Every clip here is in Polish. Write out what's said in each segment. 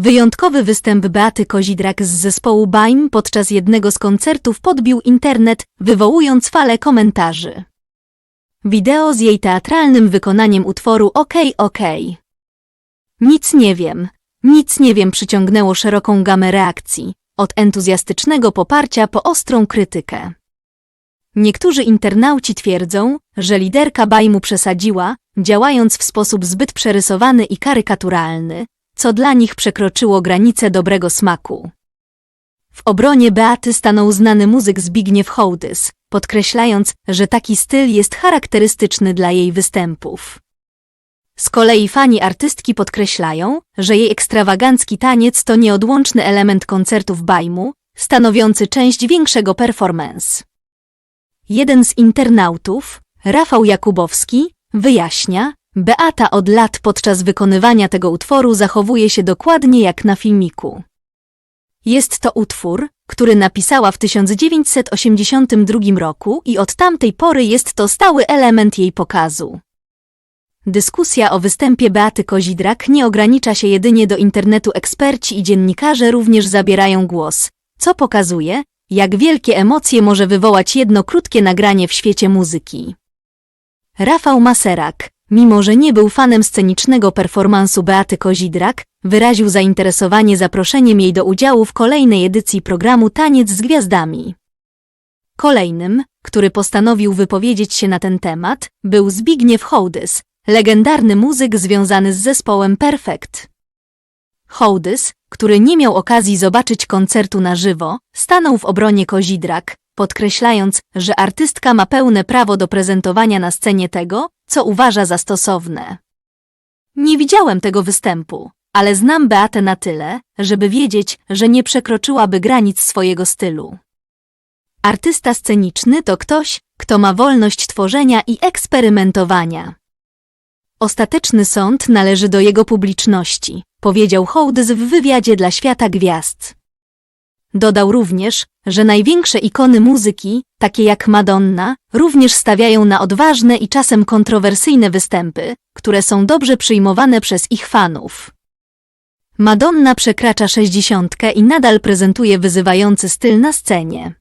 Wyjątkowy występ Beaty Kozidrak z zespołu Baim podczas jednego z koncertów podbił internet, wywołując falę komentarzy. Wideo z jej teatralnym wykonaniem utworu Okej, okej. Nic nie wiem, nic nie wiem przyciągnęło szeroką gamę reakcji, od entuzjastycznego poparcia po ostrą krytykę. Niektórzy internauci twierdzą, że liderka Bajmu przesadziła, działając w sposób zbyt przerysowany i karykaturalny, co dla nich przekroczyło granice dobrego smaku. W obronie Beaty stanął znany muzyk Zbigniew Hołdys, podkreślając, że taki styl jest charakterystyczny dla jej występów. Z kolei fani artystki podkreślają, że jej ekstrawagancki taniec to nieodłączny element koncertów Bajmu, stanowiący część większego performance. Jeden z internautów, Rafał Jakubowski, wyjaśnia, Beata od lat podczas wykonywania tego utworu zachowuje się dokładnie jak na filmiku. Jest to utwór, który napisała w 1982 roku i od tamtej pory jest to stały element jej pokazu. Dyskusja o występie Beaty Kozidrak nie ogranicza się jedynie do internetu. Eksperci i dziennikarze również zabierają głos, co pokazuje, jak wielkie emocje może wywołać jedno krótkie nagranie w świecie muzyki. Rafał Maserak, mimo że nie był fanem scenicznego performansu Beaty Kozidrak, wyraził zainteresowanie zaproszeniem jej do udziału w kolejnej edycji programu Taniec z Gwiazdami. Kolejnym, który postanowił wypowiedzieć się na ten temat, był Zbigniew Hołdys, legendarny muzyk związany z zespołem Perfect. Hołdys, który nie miał okazji zobaczyć koncertu na żywo, stanął w obronie Kozidrak, podkreślając, że artystka ma pełne prawo do prezentowania na scenie tego, co uważa za stosowne. Nie widziałem tego występu, ale znam Beatę na tyle, żeby wiedzieć, że nie przekroczyłaby granic swojego stylu. Artysta sceniczny to ktoś, kto ma wolność tworzenia i eksperymentowania. Ostateczny sąd należy do jego publiczności, powiedział Hołdys w wywiadzie dla Świata Gwiazd. Dodał również, że największe ikony muzyki, takie jak Madonna, również stawiają na odważne i czasem kontrowersyjne występy, które są dobrze przyjmowane przez ich fanów. Madonna przekracza sześćdziesiątkę i nadal prezentuje wyzywający styl na scenie.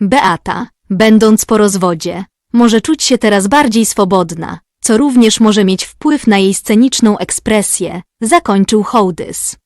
Beata, będąc po rozwodzie, może czuć się teraz bardziej swobodna, co również może mieć wpływ na jej sceniczną ekspresję, zakończył Hołdys.